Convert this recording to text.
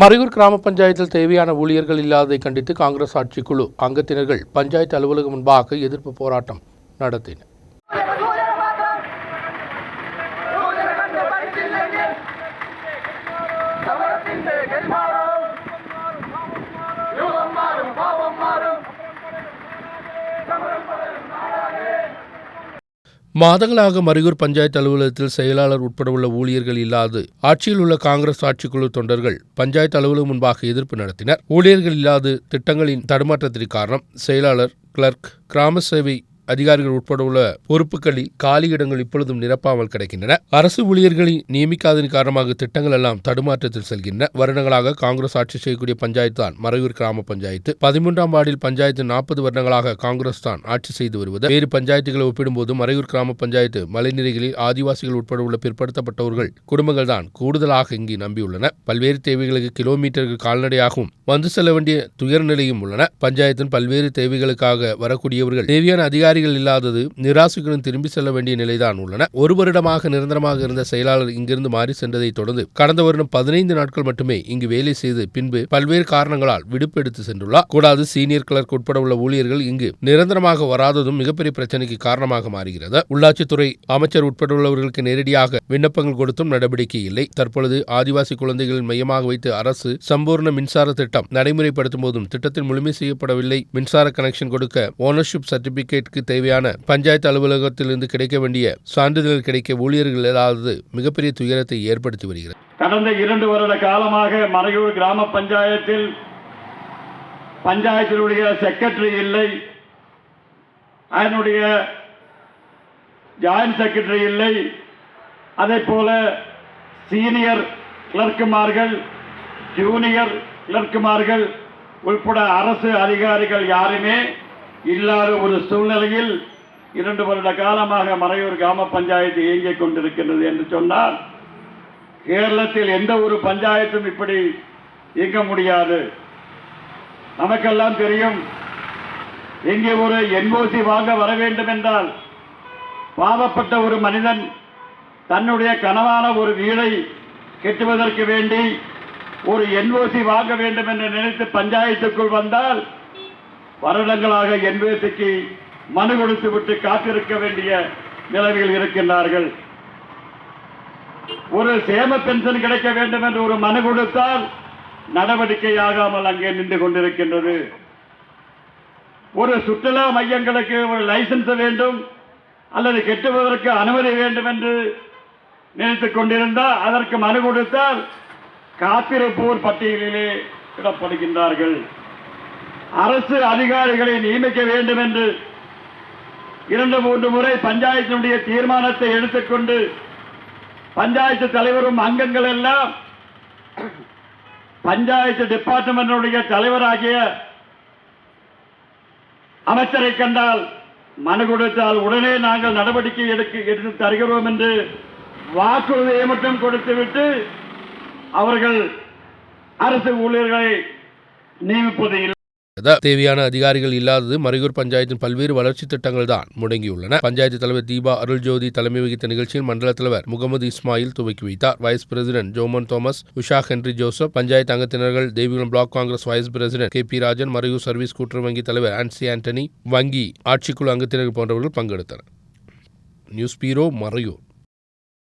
மறையூர் கிராம பஞ்சாயத்தில் தேவையான ஊழியர்கள் இல்லாததை கண்டித்து காங்கிரஸ் ஆட்சிக்குழு அங்கத்தினர்கள் பஞ்சாயத்து அலுவலகம் முன்பாக எதிர்ப்பு போராட்டம் நடத்தினர் மாதங்களாக மறையூர் பஞ்சாயத்து அலுவலகத்தில் செயலாளர் உட்பட உள்ள ஊழியர்கள் இல்லாது ஆட்சியில் உள்ள காங்கிரஸ் ஆட்சிக்குழு தொண்டர்கள் பஞ்சாயத்து அலுவலகம் முன்பாக எதிர்ப்பு நடத்தினர். ஊழியர்கள் இல்லாது திட்டங்களின் தடுமாற்றத்திற்கு காரணம் செயலாளர் கிளர்க் கிராம சேவை அதிகாரிகள் உட்பட உள்ள பொறுப்புகளில் காலி இடங்கள் இப்பொழுதும் நிரப்பாமல் கிடைக்கின்றன. அரசு ஊழியர்களை நியமிக்காததன் காரணமாக திட்டங்கள் எல்லாம் தடுமாற்றத்தில் செல்கின்றன. வருடங்களாக காங்கிரஸ் ஆட்சி செய்யக்கூடிய பஞ்சாயத்து தான் மறையூர் கிராம பஞ்சாயத்து. பதிமூன்றாம் வார்டில் பஞ்சாயத்து நாற்பது வருடங்களாக காங்கிரஸ் தான் ஆட்சி செய்து வருவது. வேறு பஞ்சாயத்துகளை ஒப்பிடும்போது மறையூர் கிராம பஞ்சாயத்து மலைநிலைகளில் ஆதிவாசிகள் உட்பட உள்ள பிற்படுத்தப்பட்டவர்கள் குடும்பங்கள் தான் கூடுதலாக இங்கு நம்பியுள்ளன. பல்வேறு தேவைகளுக்கு கிலோமீட்டர்கள் கால்நடையாகவும் வந்து செல்ல வேண்டிய துயர் நிலையும் உள்ளன. பஞ்சாயத்தின் பல்வேறு தேவைகளுக்காக வரக்கூடியவர்கள் தேவையான அதிகாரிகள் இல்லாதது நிராசுகளும் திரும்பி செல்ல வேண்டிய நிலைதான் உள்ளன. ஒரு வருடமாக நிரந்தரமாக இருந்த செயலாளர் இங்கிருந்து மாறி சென்றதை தொடர்ந்து கடந்த வருடம் பதினைந்து நாட்கள் மட்டுமே இங்கு வேலை செய்து பின்பு பல்வேறு காரணங்களால் விடுப்பு எடுத்து சென்றுள்ளார். கூடாது சீனியர் கிளர்க் உட்பட உள்ள ஊழியர்கள் இங்கு நிரந்தரமாக வராததும் மிகப்பெரிய பிரச்சனைக்கு காரணமாக மாறுகிறது. உள்ளாட்சித்துறை அமைச்சர் உட்பட உள்ளவர்களுக்கு நேரடியாக விண்ணப்பங்கள் கொடுத்தும் நடவடிக்கை இல்லை. தற்பொழுது ஆதிவாசி குழந்தைகளின் மையமாக வைத்து அரசு சம்பூர்ண மின்சார திட்டம் நடைமுறைப்படுத்தும் போதும் திட்டத்தில் முழுமை செய்யப்படவில்லை. மின்சார கனெக்ஷன் கொடுக்க ஓனர்ஷிப் சர்டிபிகேட்டுக்கு தேவையான பஞ்சாயத்து அலுவலகத்திலிருந்து கிடைக்க வேண்டிய சான்றிதழ் கிடைக்க ஊழியர்கள் இல்லாதது மிகப்பெரிய துயரத்தை ஏற்படுத்தி வருகிறது. கடந்த இரண்டு வருட காலமாக மறையூர் கிராம பஞ்சாயத்தில் பஞ்சாயத்தினுடைய செக்ரட்டரி இல்லை. அதனுடைய ஜாயின்ட் செக்ரட்டரி இல்லை. அதே போல சீனியர் கிளர்க்குமார்கள் ஜூனியர் கிளர்க்குமார்கள் உட்பட அரசு அதிகாரிகள் யாருமே இல்லாத ஒரு சூழ்நிலையில் இரண்டு வருட காலமாக மறையூர் கிராம பஞ்சாயத்து இயங்கிக் கொண்டிருக்கின்றது என்று சொன்னால் கேரளத்தில் எந்த ஒரு பஞ்சாயத்தும் இப்படி இயங்க முடியாது. நமக்கெல்லாம் தெரியும் இங்கே ஒரு என்ஓசி வாங்க வர வேண்டும் என்றால் பாவப்பட்ட ஒரு மனிதன் தன்னுடைய கனவான ஒரு வீடை கெட்டுவதற்கு வேண்டி ஒரு என்ஓசி வாங்க வேண்டும் என்று நினைத்து பஞ்சாயத்துக்குள் வந்தால் வருடங்களாக என்ஓசிக்கு மனு கொடுத்து விட்டு காத்திருக்க வேண்டிய நிலைமையில் இருக்கின்றார்கள். ஒரு சேம பென்ஷன் கிடைக்க வேண்டும் என்று ஒரு மனு கொடுத்தால் நடவடிக்கை ஆகாமல் அங்கே நின்று கொண்டிருக்கின்றது. ஒரு சுற்றுலா மையங்களுக்கு ஒரு லைசன்ஸ் வேண்டும் அல்லது கெட்டுவதற்கு அனுமதி வேண்டும் என்று நினைத்துக் கொண்டிருந்தால் அதற்கு மனு கொடுத்தால் காத்திருப்போர் பட்டியலிலே இடப்படுகின்றார்கள். அரசு அதிகாரிகளை நியமிக்க வேண்டும் என்று இரண்டு மூன்று முறை பஞ்சாயத்தினுடைய தீர்மானத்தை எடுத்துக்கொண்டு பஞ்சாயத்து தலைவரும் அங்கங்கள் எல்லாம் பஞ்சாயத்து டிபார்ட்மெண்டினுடைய தலைவராகிய அமைச்சரை கண்டால் மனு கொடுத்தால் உடனே நாங்கள் நடவடிக்கை எடுக்க எடுத்து தருகிறோம் என்று வாக்குறுதியை மட்டும் கொடுத்துவிட்டு அவர்கள் அரசு ஊழியர்களை நியமிப்பது இல்லை. தேவையான அதிகாரிகள் இல்லாதது மறையூர் பஞ்சாயத்தின் பல்வேறு வளர்ச்சி திட்டங்கள் தான் முடங்கியுள்ளன. பஞ்சாயத்து தலைவர் தீபா அருள்ஜோதி தலைமை வகித்த நிகழ்ச்சியில் மண்டல தலைவர் முகமது இஸ்மாயில் துவக்கி வைத்தார். Vice president Joman Thomas Usha Henry Joseph panchayat அங்கத்தினர்கள் Devikulam block Congress vice president K P Rajan Marayoor service கூட்டுறவு வங்கி தலைவர் ஆன்சி ஆண்டனி வங்கி ஆட்சிக்குழு அங்கத்தினர்கள் போன்றவர்கள் பங்கெடுத்தனர். நியூஸ் பீரோ மறையூர்